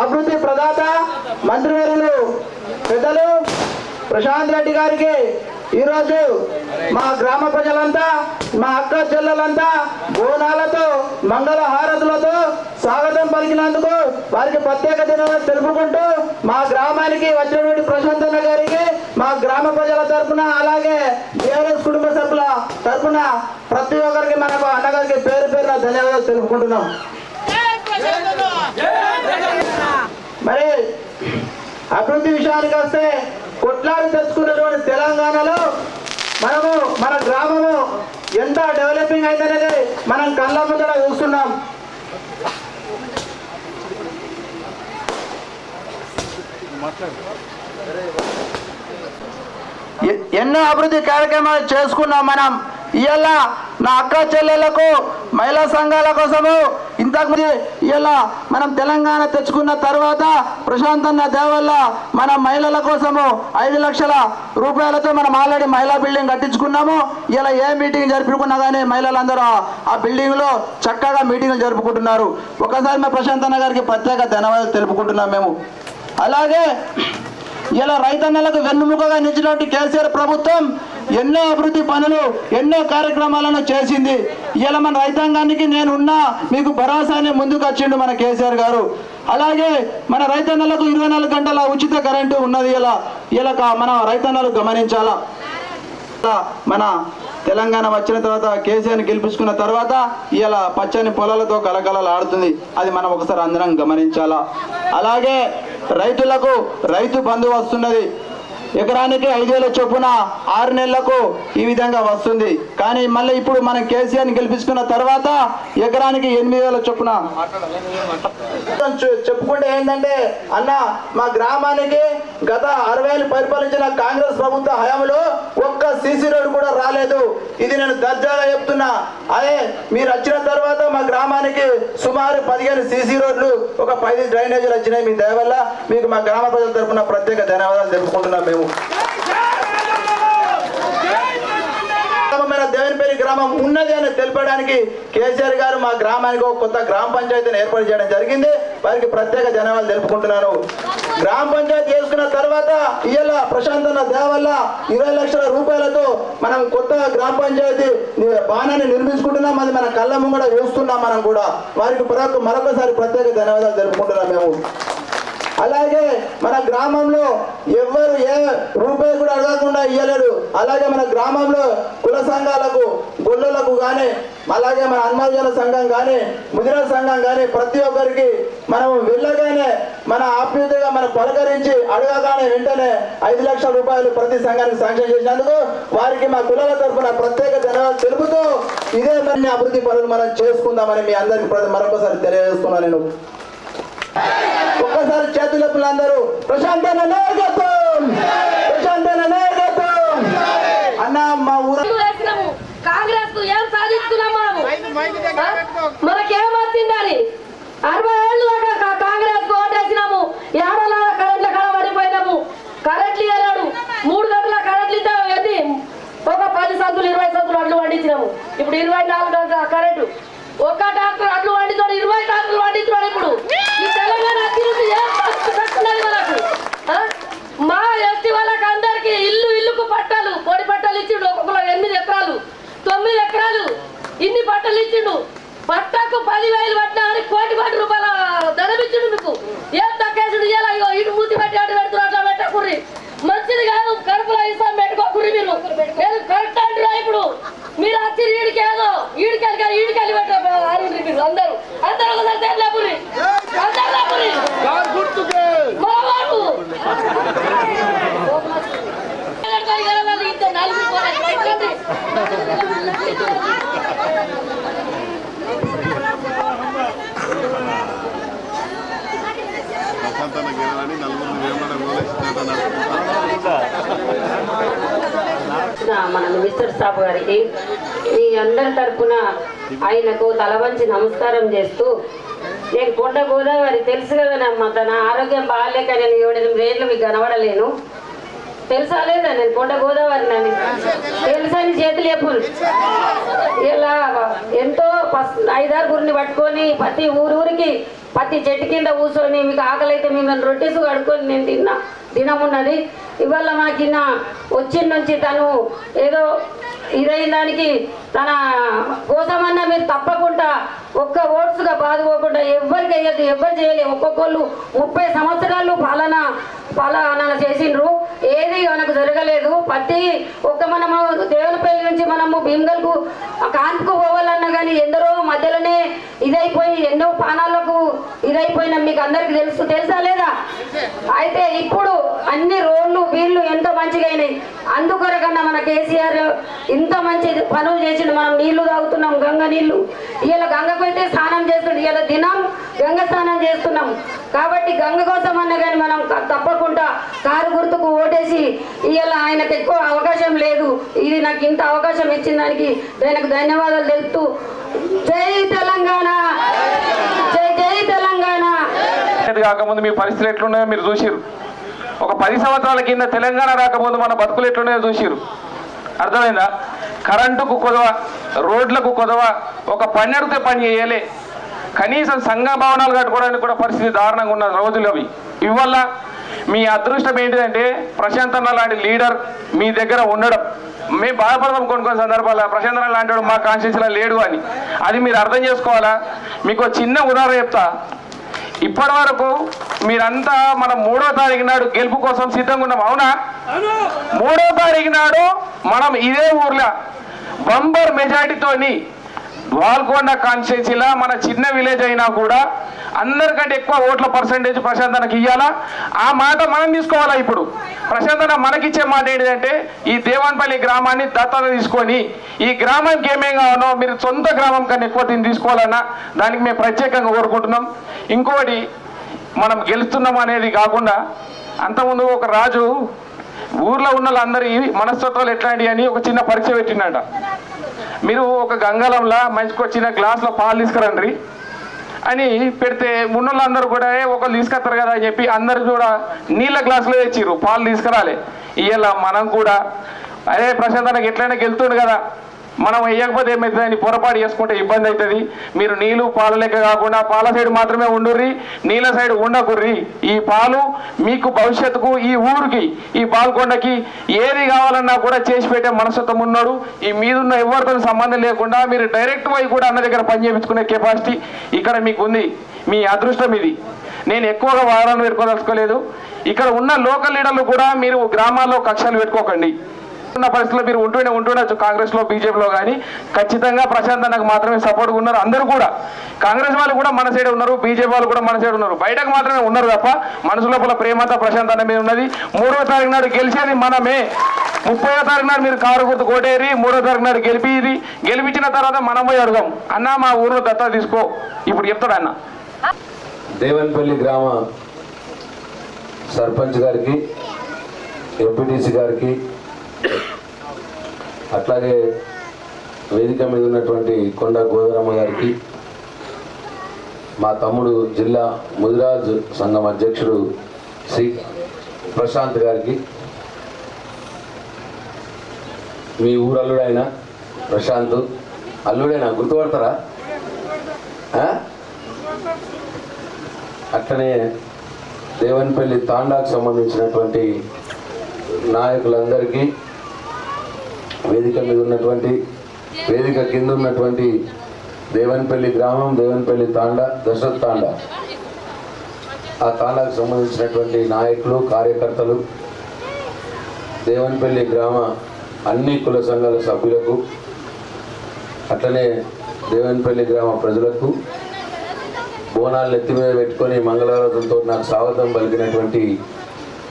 అభివృద్ధి ప్రదాత మంత్రివర్యులు పెద్దలు ప్రశాంత్ రెడ్డి గారికి ఈరోజు మా గ్రామ ప్రజలంతా మా అక్క చెల్లెలంతా బోనాలతో మంగళ హారతులతో స్వాగతం పలికినందుకు వారికి ప్రత్యేక దినాలు తెలుపుకుంటూ మా గ్రామానికి వచ్చినటువంటి ప్రశాంతన్న గారికి మా గ్రామ ప్రజల తరపున అలాగే బీఆర్ఎస్ కుటుంబ సభ్యుల తరపున ప్రతి ఒక్కరికి మనకు అన్నగారికి పేరు పేరున ధన్యవాదాలు తెలుపుకుంటున్నాం మరి అభివృద్ధి విషయానికి వస్తే కొట్లాడి తెచ్చుకున్నటువంటి తెలంగాణలో మనము మన గ్రామము ఎంత డెవలపింగ్ అయిందనేది మనం కళ్ళ ముందర చూస్తున్నాం. ఎన్నో అభివృద్ధి కార్యక్రమాలు చేసుకున్నాం మనం. ఇవాళ నా అక్క చెల్లెళ్ళకు మహిళా సంఘాల కోసము ఇంతకుముందు ఇలా మనం తెలంగాణ తెచ్చుకున్న తర్వాత ప్రశాంతన్న దేవల్ల మన మహిళల కోసము ఐదు లక్షల రూపాయలతో మనం ఆల్రెడీ మహిళా బిల్డింగ్ కట్టించుకున్నాము. ఇలా ఏ మీటింగ్ జరుపుకున్నా కానీ మహిళలందరూ ఆ- బిల్డింగ్లో చక్కగా మీటింగ్లు జరుపుకుంటున్నారు. ఒకసారి మా ప్రశాంతన్న గారికి ప్రత్యేక ధన్యవాదాలు తెలుపుకుంటున్నాం మేము. అలాగే ఇలా రైతన్నలకు వెన్నుముకగా నిలిచినటువంటి కేసీఆర్ ప్రభుత్వం ఎన్నో అభివృద్ధి పనులు ఎన్నో కార్యక్రమాలను చేసింది. ఇలా మన రైతాంగానికి నేనున్నా మీకు భరోసానే ముందుకు వచ్చిండు మన కేసీఆర్ గారు. అలాగే మన రైతన్నలకు ఇరవై నాలుగు గంటల ఉచిత కరెంటు ఉన్నది ఇలా ఇలా మన రైతన్నలు గమనించాలా? మన తెలంగాణ వచ్చిన తర్వాత కేసీఆర్ని గెలిపించుకున్న తర్వాత ఇలా పచ్చని పొలాలతో కలకలలు ఆడుతుంది అది మనం ఒకసారి అందరం గమనించాలా? అలాగే రైతులకు రైతు బంధు వస్తున్నది. ఎకరానికి ఐదు వేల చొప్పున ఆరు నెలలకు ఈ విధంగా వస్తుంది. కానీ మళ్ళీ ఇప్పుడు మనం కేసీఆర్ని గెలిపించుకున్న తర్వాత ఎకరానికి ఎనిమిది వేల చొప్పున. చెప్పుకుంటే ఏంటంటే అన్న మా గ్రామానికి గత అరవై ఏళ్ళు పరిపాలించిన కాంగ్రెస్ ప్రభుత్వ హయాంలో కూడా సీసీ రోడ్డు కూడా రాలేదు. ఇది నేను దర్జాగా చెప్తున్నా. అదే మీరు వచ్చిన తర్వాత మా గ్రామానికి సుమారు పదిహేను సీసీ రోడ్లు ఒక పది డ్రైనేజీలు వచ్చినాయి మీ దయవల్ల మీకు మా గ్రామ ప్రజల తరఫున ప్రత్యేక ధన్యవాదాలు తెలుపుకుంటున్నాం మేము. దేవనపేరి గ్రామం ఉన్నది అని తెలపడానికి కేసీఆర్ గారు మా గ్రామానికి ఒక కొత్త గ్రామ పంచాయతీని ఏర్పాటు చేయడం జరిగింది. వారికి ప్రత్యేక ధన్యవాదాలు తెలుపుకుంటున్నాను. గ్రామ పంచాయతీ చేసుకున్న తర్వాత ఇవాళ ప్రశాంతన్న దేవల్ల ఇరవై లక్షల రూపాయలతో మనం కొత్త గ్రామ పంచాయతీ బాణాన్ని నిర్మించుకుంటున్నాం. అది మన కళ్ళ ముంగడ వేస్తున్నాం మనం కూడా. వారికి మరొక మరొకసారి ప్రత్యేక ధన్యవాదాలు తెలుపుకుంటున్నాం మేము. అలాగే మన గ్రామంలో ఎవ్వరు ఏ రూపాయి కూడా అడగకుండా ఇయ్యలేరు అలాగే మన గ్రామంలో కుల సంఘాలకు గొల్లలకు కానీ అలాగే మన అన్మాజన సంఘం కానీ ముదిరా సంఘం కానీ ప్రతి ఒక్కరికి మనం వెళ్ళగానే మన ఆప్యాయతగా మనం పలకరించి అడగగానే వెంటనే ఐదు లక్షల రూపాయలు ప్రతి సంఘానికి శాంక్షన్ చేసినందుకు వారికి మా కులాల తరఫున ప్రత్యేక ధన్యవాదాలు తెలుపుతూ ఇదే మరి అభివృద్ధి పనులు మనం చేసుకుందామని మీ అందరికి మరొకసారి తెలియజేస్తున్నాను నేను. ఒక్కసారి చేతులెప్పులు అందరూ. ప్రశాంతన నాయకత్వం! ప్రశాంతన నాయకత్వం! అన్న మా ఊర కాంగ్రెస్కు ఏం సాధించుకున్నాం మనము? ఆ? మనకేం వచ్చిందని? అరవై ఏళ్ళు దాకా కా- కాంగ్రెస్కు ఓటేసినాము ఏడల కరెంట్ల కడ పడిపోయినాము కరెంట్లు ఇవ్వలేడు మూడు గంటల కరెంట్లు ఇస్తే ఏంది ఒక పది సంతులు ఇరవై సంతులు అడ్లు పండించినాము ఇప్పుడు ఇరవై నాలుగు గంటల కరెంటు ఒక్క డాక్టర్ అడ్లు వండితోడు ఇరవై డాక్టర్లు వండితున్నాడు ఇప్పుడు ఈ తెలంగాణ అభివృద్ధి ఏం కట్టున్నది మనకు ఆ? మా ఎస్టీ వాళ్ళకి అందరికి ఇల్లు ఇల్లుకు పట్టాలు పొడి పట్టాలు ఇచ్చిండు ఒక్కొక్కరు ఎనిమిది ఎకరాలు తొమ్మిది ఎకరాలు ఇన్ని పట్టాలు ఇచ్చిండు పట్టాకు పదివేలు పట్టినా అని కోటి కోటి రూపాయల ధనం ఇచ్చిండు మీకు ఏం తక్కేసిండు ఇలా ఇగో ఇటు మూతి పెట్టి అటు పెడుతున్నారు అట్లా పెట్టకుర్రి మంచిది కాదు కడుపులో ఇస్తాం పెట్టుకోకుర్రి మీరు నేను కరెక్ట్ అంటున్నా ఇప్పుడు మీరు వచ్చి ఈడికి ఏదో ఈడికెళ్ళి ఈడికెళ్ళి పెట్ట ఆరుండ్రి మీరు అందరూ అందరూ ఒకసారి తెరలేపురి అందరూ లేపురి మా వాడు ప్రశాంతన గెలవాలని నలుగురు వేమన కూడా సిద్ధాంతం నడుపుకుంటారు నా మన మినిస్టర్ సాబ్ గారికి. మీ అందరి తరపున ఆయనకు తల వంచి నమస్కారం చేస్తూ నేను కొండ గోదావరి తెలుసు కదనమ్మా తన ఆరోగ్యం బాగాలేక నేను ఏడెనిమిది రేట్లు మీకు కనబడలేను. తెలుసా లేదండి కొండ గోదావరి నది తెలుసని చేతులు చెప్పులు ఇలా ఎంతో పస్- ఐదారుగురిని పట్టుకొని ప్రతి ఊరు ఊరికి ప్రతి చెట్టు కింద కూర్చొని మీకు ఆకలి అయితే మిమ్మల్ని రొట్టెసు కడుకొని నేను తిన్నా. దినమున్నది. ఇవాళ మాకిన్న వచ్చిన నుంచి తను ఏదో ఇదైన దానికి తన కోసమన్నా మీరు తప్పకుండా ఒక్క ఓట్స్గా బాధపోకుండా ఎవ్వరికి వేయద్దు ఎవ్వరు చేయలేదు ఒక్కొక్కళ్ళు ముప్పై సంవత్సరాలు పాలన పాలన చేసిండ్రు. ఏది మనకు జరగలేదు. ప్రతి ఒక్క మనము దేవులపల్లి నుంచి మనము భీమగల్కు కాన్పుకు పోవాలన్నా కానీ ఎందరో మధ్యలోనే ఇదైపోయి ఎన్నో ప్రాణాలకు ఇదైపోయిన మీకు అందరికి తెలుసు. తెలుసా లేదా? అయితే ఇప్పుడు అన్ని రోడ్లు వీళ్ళు ఎంతో మంచిగా అయినాయి. అందుకొరకన్నా మన కేసీఆర్ ఇంత మంచి పనులు చేసిండు. మనం నీళ్ళు తాగుతున్నాం గంగ నీళ్ళు. ఇలా గంగకు అయితే స్నానం చేస్తుండే. ఇలా దినం గంగ స్నానం చేస్తున్నాం. కాబట్టి గంగ కోసం అన్న కానీ మనం తప్పకుండా కారు గుర్తుకు ఓటేసి ఇవాళ ఆయనకు ఎక్కువ అవకాశం లేదు. ఇది నాకు ఇంత అవకాశం ఇచ్చిన దానికి ఆయనకు ధన్యవాదాలు తెలుపుతూ జై తెలంగాణ! జై జై తెలంగాణ! ఇది కాకముందు మీ పరిస్థితులు ఎట్లున్నాయో మీరు చూసిరు ఒక పది సంవత్సరాల కింద తెలంగాణ రాకముందు మన బతుకులు ఎట్లున్నాయో చూసిరు అర్థమైందా? కరెంటుకు కొదవ రోడ్లకు కొదవ ఒక పని అడిగితే పని చేయలే. కనీసం సంఘ భవనాలు కట్టుకోవడానికి కూడా పరిస్థితి దారుణంగా ఉన్న రోజులు అవి. ఇవల్ల మీ అదృష్టం ఏంటిదంటే ప్రశాంత్ అన్న లాంటి లీడర్ మీ దగ్గర ఉండడం. మేము బాధపడదాం కొన్ని కొన్ని సందర్భాల్లో. ప్రశాంత్ అన్న లాంటి మా కాన్స్టిట్యూన్సీలో లేడు అని. అది మీరు అర్థం చేసుకోవాలా? మీకు చిన్న ఉదాహరణ చెప్తా. ఇప్పటి వరకు మీరంతా మన మూడో తారీఖు నాడు గెలుపు కోసం సిద్ధంగా ఉన్నాం. అవునా? మూడో తారీఖు నాడు మనం ఇదే ఊర్లో బంబర్ మెజార్టీతోని వాల్కొండ కాన్స్టిట్యున్సీలో మన చిన్న విలేజ్ అయినా కూడా అందరికంటే ఎక్కువ ఓట్ల పర్సంటేజ్ ప్రశాంతనకి ఇవ్వాలా ఆ మాట మనం తీసుకోవాలా ఇప్పుడు? ప్రశాంతన మనకిచ్చే మాట ఏంటంటే ఈ దేవాన్పల్లి గ్రామాన్ని దత్తత తీసుకొని ఈ గ్రామానికి ఏమేం కావాలో మీరు సొంత గ్రామం కన్నా ఎక్కువ దీన్ని తీసుకోవాలన్నా దానికి మేము ప్రత్యేకంగా కోరుకుంటున్నాం. ఇంకోటి మనం గెలుస్తున్నాం అనేది కాకుండా అంతకుముందు ఒక రాజు ఊర్లో ఉన్న వాళ్ళందరి మనస్తత్వాలు ఎట్లాంటివి అని ఒక చిన్న పరీక్ష పెట్టిండట. మీరు ఒక గంగాలంలా మంచికి వచ్చిన గ్లాస్లో పాలు తీసుకురండి. అని పెడితే మున్నోళ్ళందరూ కూడా "ఏ, ఒకళ్ళు తీసుకొస్తారు కదా అని చెప్పి అందరు కూడా నీళ్ళ గ్లాసులో తెచ్చిర్రు పాలు తీసుకురాలే. ఇవాళ మనం కూడా అదే ప్రశాంతానికి ఎట్లయినా గెలుతుండు కదా మనం వేయకపోతే ఏమవుతుందని పొరపాటు చేసుకుంటే ఇబ్బంది అవుతుంది. మీరు నీళ్ళు పాల లెక్క కాకుండా పాల సైడ్ మాత్రమే ఉండుర్రి నీళ్ళ సైడ్ ఉండకుర్రి. ఈ పాలు మీకు భవిష్యత్తుకు ఈ ఊరికి ఈ పాల్కొండకి ఏది కావాలన్నా కూడా చేసి పెట్టే మనస్తత్వం ఉన్నాడు. ఈ మీదున్న ఎవరితో సంబంధం లేకుండా మీరు డైరెక్ట్ పోయి కూడా అన్న దగ్గర పని చేయించుకునే కెపాసిటీ ఇక్కడ మీకు ఉంది మీ అదృష్టం ఇది. నేను ఎక్కువగా వారాన్ని పెట్టుకోదలుచుకోలేదు. ఇక్కడ ఉన్న లోకల్ లీడర్లు కూడా మీరు గ్రామాల్లో కక్షలు పెట్టుకోకండి. ఉన్న పరిస్థితుల్లో మీరు ఉంటూనే ఉంటుండొచ్చు కాంగ్రెస్లో బీజేపీలో కానీ ఖచ్చితంగా ప్రశాంత్ అన్నకు మాత్రమే సపోర్ట్ ఉన్నారు అందరూ కూడా. కాంగ్రెస్ వాళ్ళు కూడా మన సైడ్ ఉన్నారు బీజేపీ వాళ్ళు కూడా మన సైడ్ ఉన్నారు. బయటకు మాత్రమే ఉన్నారు తప్ప మనసు లోపల ప్రేమంతా ప్రశాంత్ అన్న మీద ఉన్నది. మూడో తారీఖు నాడు గెలిచేది మనమే. ముప్పై తారీఖు నాడు మీరు కారు గుర్తు కోటేరి మూడో తారీఖు నాడు గెలిపిది. గెలిపించిన తర్వాత మనం పోయి అడుగుదాం. అన్న మా ఊరు దత్తా తీసుకో. ఇప్పుడు చెప్తాడు అన్న. దేవన్పల్లి గ్రామ సర్పంచ్ గారికి ఎంపీటీసీ గారికి అట్లాగే వేదిక మీద ఉన్నటువంటి కొండ గోదరమ్మ గారికి మా తమ్ముడు జిల్లా ముదిరాజ్ సంఘం అధ్యక్షుడు శ్రీ ప్రశాంత్ గారికి మీ ఊరు అల్లుడైన ప్రశాంత్. అల్లుడైనా? గుర్తుపడతారా? అట్లనే దేవన్పల్లి తాండాకు సంబంధించినటువంటి నాయకులందరికీ వేదిక మీద ఉన్నటువంటి వేదిక కింద ఉన్నటువంటి దేవన్పల్లి గ్రామం దేవన్పల్లి తాండ దశరథ్ తాండ. ఆ తాండాకు సంబంధించినటువంటి నాయకులు కార్యకర్తలు దేవన్పల్లి గ్రామ అన్ని కుల సంఘాల సభ్యులకు అట్లనే దేవన్పల్లి గ్రామ ప్రజలకు బోనాలు నెత్తి మీద పెట్టుకొని మంగళారతులతో నాకు స్వాగతం పలికినటువంటి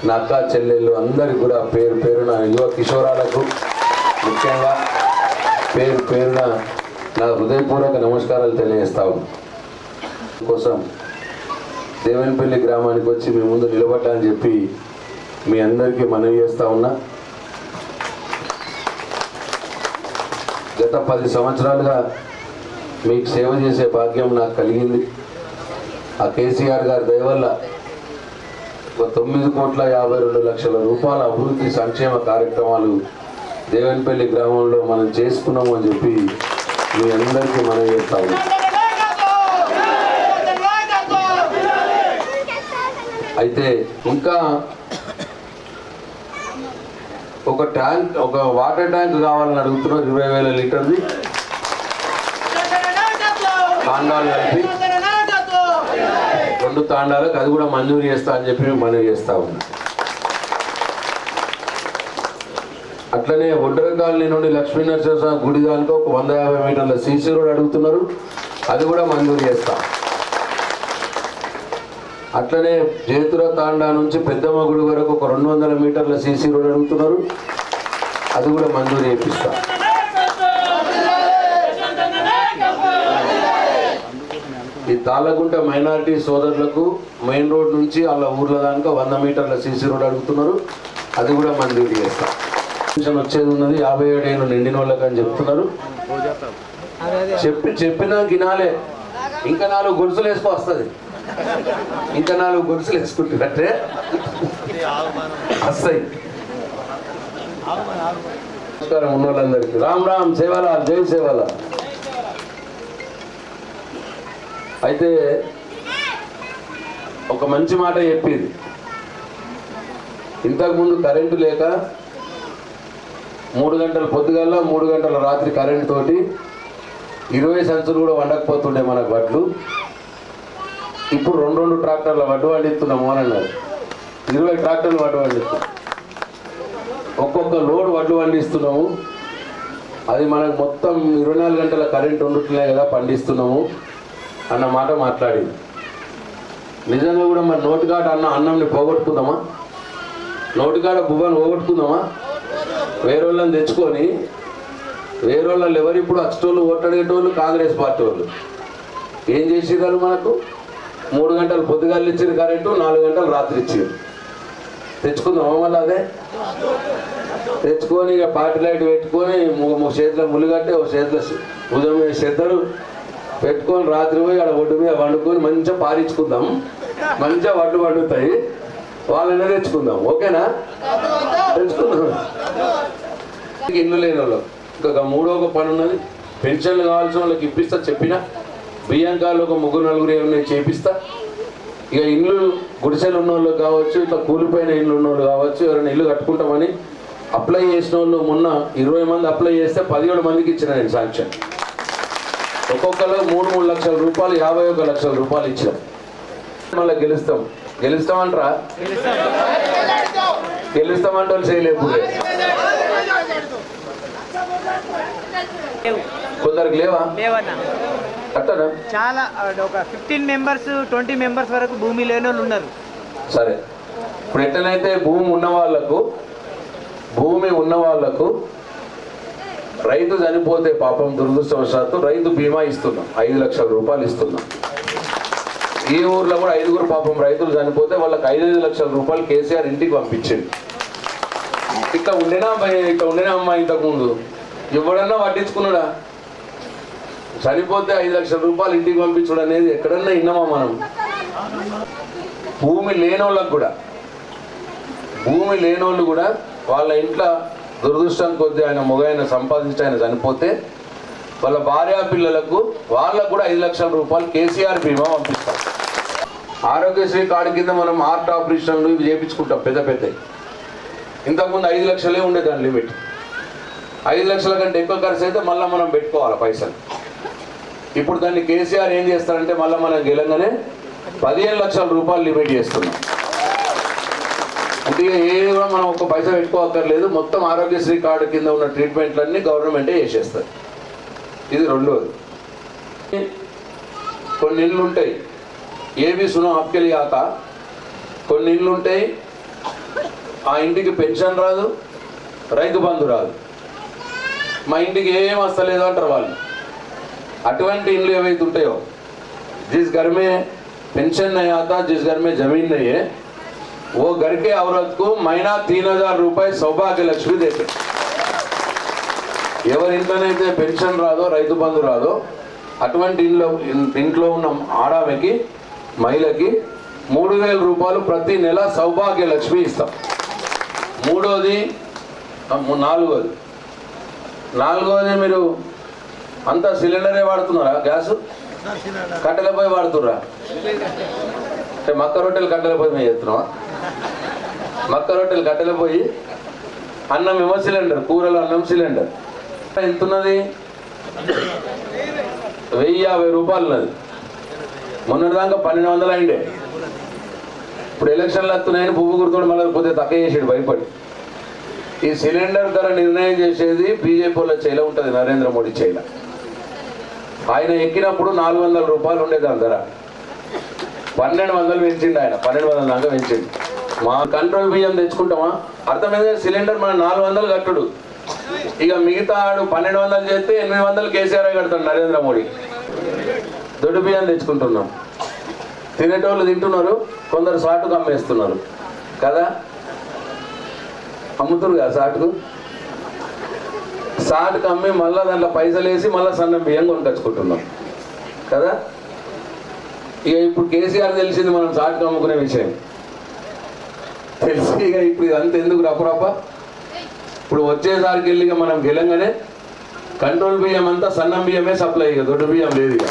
నా అక్క చెల్లెళ్ళు అందరికి కూడా పేరు పేరున యువ కిషోరాలకు ముఖ్యంగా పేరు పేరున నా హృదయపూర్వక నమస్కారాలు తెలియజేస్తాం కోసం దేవనపల్లి గ్రామానికి వచ్చి మీ ముందు నిలబడ్డాని చెప్పి మీ అందరికీ మనవి చేస్తా ఉన్నా. గత పది సంవత్సరాలుగా మీకు సేవ చేసే భాగ్యం నాకు కలిగింది. ఆ కేసీఆర్ గారి దయవల్ల ఒక తొమ్మిది కోట్ల యాభై రెండు లక్షల రూపాయల అభివృద్ధి సంక్షేమ కార్యక్రమాలు దేవన్పల్లి గ్రామంలో మనం చేసుకున్నాము అని చెప్పి మీ అందరికీ మనం చెప్తాము అయితే ఇంకా ఒక ట్యాంక్ ఒక వాటర్ ట్యాంక్ కావాలని అడుగుతున్నారు ఇరవై వేల లీటర్ది. తాండాలు కలిపి రెండు తాండాలకు అది కూడా మంజూరు చేస్తా అని చెప్పి మేము మనవి చేస్తా ఉన్నాం. అట్లనే ఒడ్డర కాలనీ నుండి లక్ష్మీ నరసింహ గుడి దానికి ఒక వంద యాభై మీటర్ల సీసీ రోడ్ అడుగుతున్నారు. అది కూడా మంజూరు చేస్తాం. అట్లనే జేతుర తాండా నుంచి పెద్దమ్మ గుడి వరకు ఒక రెండు వందల మీటర్ల సీసీ రోడ్ అడుగుతున్నారు. అది కూడా మంజూరు చేపిస్తాం. ఈ తాళ్ళగుంట మైనారిటీ సోదరులకు మెయిన్ రోడ్ నుంచి వాళ్ళ ఊర్ల దాకా వంద మీటర్ల సీసీ రోడ్ అడుగుతున్నారు. అది కూడా మంజూరు చేస్తాం. పెన్షన్ వచ్చేది ఉన్నది. యాభై ఏడు ఏళ్ళు నిండిన వాళ్ళకి అని చెప్తున్నారు. చెప్పి చెప్పినా గినాలే. ఇంకా నాలుగు గొలుసులు వేసుకో వస్తుంది. ఇంకా నాలుగు గొలుసులు వేసుకుంటున్నట్టే. వస్తాయి. నమస్కారం ఉన్న వాళ్ళందరికీ రామ్ రామ్ సేవాలాల్ జై సేవాల అయితే ఒక మంచి మాట చెప్పింది. ఇంతకుముందు కరెంటు లేక మూడు గంటల పొద్దుగల్ల మూడు గంటల రాత్రి కరెంటు తోటి ఇరవై సంచులు కూడా వండకపోతుండే మనకు వడ్లు. ఇప్పుడు రెండు రెండు ట్రాక్టర్ల వడ్డు వండిస్తున్నాము అని అన్నారు ఇరవై ట్రాక్టర్లు వడ్డు వండిస్తాం ఒక్కొక్క లోడ్ వడ్లు పండిస్తున్నాము అది మనకు మొత్తం ఇరవై నాలుగు గంటల కరెంట్ ఉండట్లే కదా పండిస్తున్నాము అన్న మాట మాట్లాడింది. నిజంగా కూడా మరి నోటికాడ అన్న అన్నంని పోగొట్టుకుందామా? నోటికాడ బువ్వను పోగొట్టుకుందామా? వేరే వాళ్ళని తెచ్చుకొని వేరే వాళ్ళు ఎవరు ఇప్పుడు అచ్చటోళ్ళు ఓటడిగేటోళ్ళు కాంగ్రెస్ పార్టీ వాళ్ళు ఏం చేసేదారు మనకు? మూడు గంటలు పొద్దుగాలు ఇచ్చిన కరెంటు నాలుగు గంటలు రాత్రి ఇచ్చారు తెచ్చుకుందాం మళ్ళీ అదే? తెచ్చుకొని ఇక పార్టీ లైట్ పెట్టుకొని ఒక చేతిలో ములుగట్టే ఒక చేతిలో ఉదయం మీద శ్రద్ధలు పెట్టుకొని రాత్రి పోయి ఆడ ఒడ్డు మీద వండుకొని మంచిగా పారించుకుందాం మంచిగా వడ్లు వండుతాయి. వాళ్ళనే తెచ్చుకుందాం ఓకేనా? తెచ్చుకుందాం. ఇల్లు లేని వాళ్ళు. ఇంకా మూడో ఒక పని ఉన్నది. పెన్షన్లు కావాల్సిన వాళ్ళకి ఇప్పిస్తా చెప్పిన. బియ్యం కాళ్ళు ఒక ముగ్గురు నలుగురు ఏమైనా చేపిస్తా. ఇక ఇల్లు గుడిసెలు ఉన్న వాళ్ళు కావచ్చు ఇట్లా కూలిపోయిన ఇల్లు ఉన్న వాళ్ళు కావచ్చు ఎవరైనా ఇల్లు కట్టుకుంటామని అప్లై చేసిన వాళ్ళు మొన్న ఇరవై మంది అప్లై చేస్తే పదిహేడు మందికి ఇచ్చిన నేను సాంక్షన్ ఒక్కొక్కరు మూడు మూడు లక్షల రూపాయలు యాభై ఒక లక్షల రూపాయలు ఇచ్చాం మళ్ళీ గెలుస్తాం. గెలుస్తామంటారా? గెలుస్తామంటే వాళ్ళు చేయలేపు కొందరికి లేవా? కట్టనా చాలా ఒక ఫిఫ్టీన్ మెంబర్స్ ట్వంటీ మెంబర్స్ వరకు భూమి లేని వాళ్ళు ఉన్నారు. సరే. ఇప్పుడు ఎట్లనైతే భూమి ఉన్న వాళ్ళకు భూమి ఉన్న వాళ్ళకు రైతు చనిపోతే పాపం దురదృష్టవశాత్తు రైతు బీమా ఇస్తున్నాం. ఐదు లక్షల రూపాయలు ఇస్తున్నాం. ఈ ఊర్లో కూడా ఐదుగురు పాపం రైతులు చనిపోతే వాళ్ళకి ఐదు ఐదు లక్షల రూపాయలు కేసీఆర్ ఇంటికి పంపించింది ఇట్లా ఉండేనా అమ్మాయి ఇట్లా ఉండేనా అమ్మాయి ఇంతకుముందు ఎవడన్నా పట్టించుకున్నాడా? చనిపోతే ఐదు లక్షల రూపాయలు ఇంటికి పంపించడం అనేది ఎక్కడన్నా విన్నామా మనం? భూమి లేనోళ్ళకు కూడా. భూమి లేనోళ్ళు కూడా వాళ్ళ ఇంట్లో దురదృష్టం కొద్దీ ఆయన మొగ ఆయన సంపాదించి ఆయన చనిపోతే వాళ్ళ భార్యా పిల్లలకు వాళ్ళకు కూడా ఐదు లక్షల రూపాయలు కేసీఆర్ బీమా పంపిస్తారు. ఆరోగ్యశ్రీ కార్డు కింద మనం హార్ట్ ఆపరేషన్లు ఇవి చేయించుకుంటాం పెద్ద పెద్ద. ఇంతకుముందు ఐదు లక్షలే ఉండే దాని లిమిట్. ఐదు లక్షల కంటే ఎక్కువ ఖర్చు అయితే మళ్ళీ మనం పెట్టుకోవాలి పైసలు. ఇప్పుడు దాన్ని కేసీఆర్ ఏం చేస్తారంటే మళ్ళీ మనం గెలంగానే పదిహేను లక్షల రూపాయలు లిమిట్ చేస్తున్నాం. అంటే ఏ కూడా మనం ఒక పైసా పెట్టుకోవక్కర్లేదు మొత్తం ఆరోగ్యశ్రీ కార్డు కింద ఉన్న ట్రీట్మెంట్లన్నీ గవర్నమెంటే చేసేస్తారు ఇది రెండోది. కొన్ని ఇళ్ళు ఉంటాయి ఏవి సునో ఆప్కెళ్ళి ఆక కొన్ని ఇళ్ళు ఉంటాయి ఆ ఇంటికి పెన్షన్ రాదు రైతు బంధు రాదు మా ఇంటికి ఏం వస్తలేదు అంటారు వాళ్ళు అటువంటి ఇండ్లు ఏవైతే ఉంటాయో जिस घर में पेंशन नहीं आता जिस घर में जमीन नहीं है वो घर के औरत को महीना तीन हजार रुपए सौभाग्य लक्ष्मी देते ఎవరి ఇంట్లోనైతే పెన్షన్ రాదో రైతు బంధు రాదో అటువంటి ఇంట్లో ఇంట్లో ఉన్న ఆడామెకి మహిళకి మూడు వేల రూపాయలు ప్రతి నెల సౌభాగ్య లక్ష్మి ఇస్తాం. మూడోది నాలుగోది. నాలుగోది మీరు అంతా సిలిండరే వాడుతున్నారా గ్యాస్? కట్టెల పోయి వాడుతుర్రా అంటే మక్క రొట్టెలు కట్టెల పొయ్యి మేము చేస్తున్నావా మక్క రొట్టెలు కట్టెల పోయి అన్నం ఏమో సిలిండర్ కూరలు అన్నం సిలిండర్. ఎంత ఉన్నది? వెయ్యి యాభై రూపాయలు ఉన్నది మొన్నటిదాకా పన్నెండు వందలు అయిండే. ఇప్పుడు ఎలక్షన్లు వస్తున్నాయని పువ్వు గుర్తుడు మళ్ళీ పోతే తక్కువ చేసాడు భయపడి. ఈ సిలిండర్ ధర నిర్ణయం చేసేది బీజేపీ వాళ్ళ ఉంటుంది నరేంద్ర మోడీ చేయిలో. ఆయన ఎక్కినప్పుడు నాలుగు వందల రూపాయలు ఉండేది ధర. పన్నెండు వందలు పెంచిండు ఆయన పన్నెండు వందల దాకా పెంచిండు. మా కంట్రోల్ బియ్యం తెచ్చుకుంటామా? అర్థమైంది? సిలిండర్ మనం నాలుగు వందలు కట్టుడు. ఇక మిగతా ఆడు పన్నెండు వందలు చేస్తే ఎనిమిది వందలు కేసీఆర్ కడతాడు నరేంద్ర మోడీ. దొడ్డు బియ్యం తెచ్చుకుంటున్నాం. తినేటోళ్ళు తింటున్నారు కొందరు సాటుకు అమ్మేస్తున్నారు. కదా? అమ్ముతురు కదా సాటుకు? సాటుకు అమ్మి మళ్ళీ దాంట్లో పైసలు వేసి మళ్ళీ సన్నం బియ్యం కొనుకొచ్చుకుంటున్నాం. కదా? ఇక ఇప్పుడు కేసీఆర్ తెలిసింది మనం సాటుకు అమ్ముకునే విషయం. తెలిసి ఇక ఇప్పుడు ఇదంతా ఎందుకు రపరప? ఇప్పుడు వచ్చేసారికి వెళ్ళి మనం గెలంగానే కంట్రోల్ బియ్యం అంతా సన్నం బియ్యమే సప్లై ఇక దొడ్డు బియ్యం లేదు ఇక.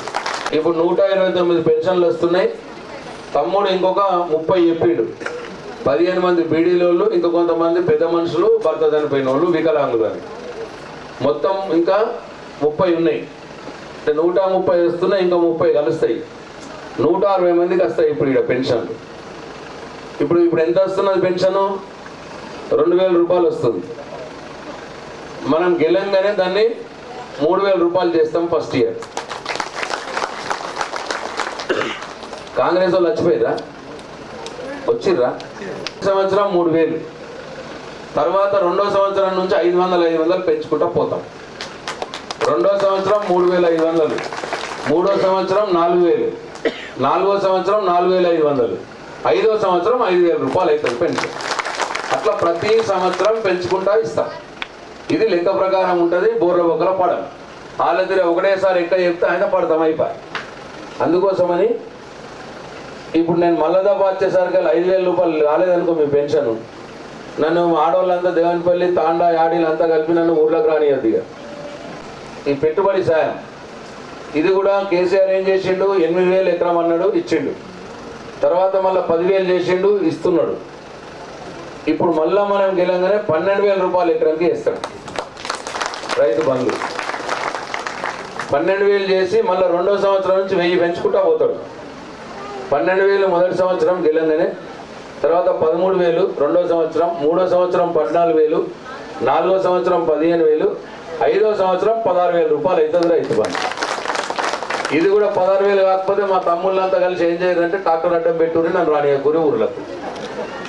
ఇప్పుడు నూట ఇరవై తొమ్మిది పెన్షన్లు వస్తున్నాయి. తమ్ముడు ఇంకొక ముప్పై చెప్పిండు. పదిహేను మంది బీడీలోళ్ళు ఇంకా కొంతమంది పెద్ద మనుషులు భర్త చనిపోయిన వాళ్ళు వికలాంగులు అని మొత్తం ఇంకా ముప్పై ఉన్నాయి. అంటే నూట ముప్పై వస్తున్నాయి ఇంకా ముప్పై కలుస్తాయి. నూట అరవై మందికి వస్తాయి ఇప్పుడు ఇక్కడ పెన్షన్లు. ఇప్పుడు ఇప్పుడు ఎంత వస్తున్నది పెన్షను? రెండు వేల రూపాయలు వస్తుంది. మనం గెలంగానే దాన్ని మూడు వేల రూపాయలు చేస్తాం ఫస్ట్ ఇయర్. కాంగ్రెస్ వాళ్ళు వచ్చిపోయారా వచ్చిర్రా? సంవత్సరం మూడు వేలు. తర్వాత రెండో సంవత్సరం నుంచి ఐదు వందలు ఐదు వందలు పెంచుకుంటూ పోతాం. రెండో సంవత్సరం మూడు వేల ఐదు వందలు. మూడో సంవత్సరం నాలుగు వేలు. నాలుగో సంవత్సరం నాలుగు వేల ఐదు వందలు. ఐదో సంవత్సరం ఐదు వేల రూపాయలు అవుతుంది పెన్షన్ అట్లా ప్రతి సంవత్సరం పెంచుకుంటా ఇస్తాం. ఇది లెక్క ప్రకారం ఉంటుంది బోర్ల బొక్కల పడం వాళ్ళ దగ్గర ఒకటేసారి ఎక్క చెప్తే ఆయన పడతాం అయిపోయి. అందుకోసమని ఇప్పుడు నేను మల్లదాబా వచ్చేసరికి ఐదు వేల రూపాయలు రాలేదనుకో మీ పెన్షన్. నన్ను ఆడవాళ్ళంతా దేవనపల్లి తాండా యాడీలు అంతా కలిపి నన్ను ఊర్లోకి రానియద్దు ఇక. ఈ పెట్టుబడి సాయం. ఇది కూడా కేసీఆర్ ఏం చేసిండు? ఎనిమిది వేలు ఎకరం అన్నాడు ఇచ్చిండు. తర్వాత మళ్ళీ పదివేలు చేసిండు ఇస్తున్నాడు. ఇప్పుడు మళ్ళా మనం గెలంగానే పన్నెండు వేల రూపాయలు ఎకరంకి ఇస్తాడు రైతు బంధు. పన్నెండు వేలు చేసి మళ్ళీ రెండో సంవత్సరం నుంచి వెయ్యి పెంచుకుంటా పోతాడు. పన్నెండు వేలు మొదటి సంవత్సరం గెలంగానే తర్వాత పదమూడు వేలు రెండో సంవత్సరం మూడో సంవత్సరం పద్నాలుగు వేలు నాలుగో సంవత్సరం పదిహేను వేలు ఐదో సంవత్సరం పదహారు వేల రూపాయలు అవుతుంది రైతు బంధు ఇది కూడా పదహారు వేలు కాకపోతే మా తమ్ముళ్ళంతా కలిసి ఏం చేయదంటే ట్రాక్టర్ అడ్డం పెట్టుకుని నన్ను రానియకూరి ఊర్లకు.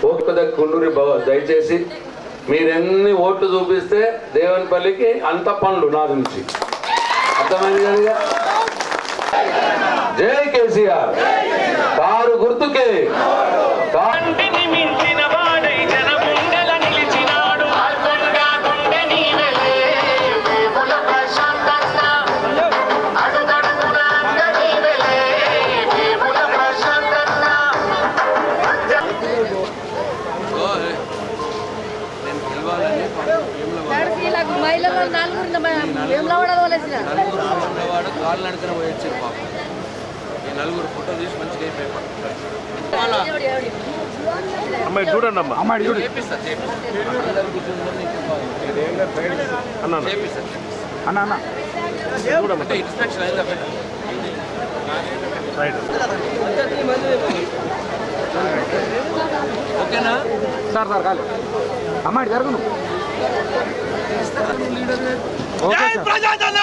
ఓపిక దక్కుండూరి భవ దయచేసి మీరెన్ని ఓట్లు చూపిస్తే దేవన్పల్లికి అంత పనులు నా నుంచి. అర్థమైంది కదా జై కేసీఆర్. కారు గుర్తుకే. మహిళలు నలుగురు వేములవాడ కాళ్ళు నడుకుని పోయి వచ్చారు పాపం. నలుగురు ఫోటో తీసి మంచిగా అయిపోయి అమ్మాయి చూడండి అమ్మా. అమ్మాయి చూడు. చేపిస్తా అన్న చేపిస్తా అన్న ఇన్స్పెక్షన్ అయిందా పెట్టు. రైట్ ఓకేనా? సార్ సార్ కాదు అమ్మాయి జరుగును జై ప్రజాజన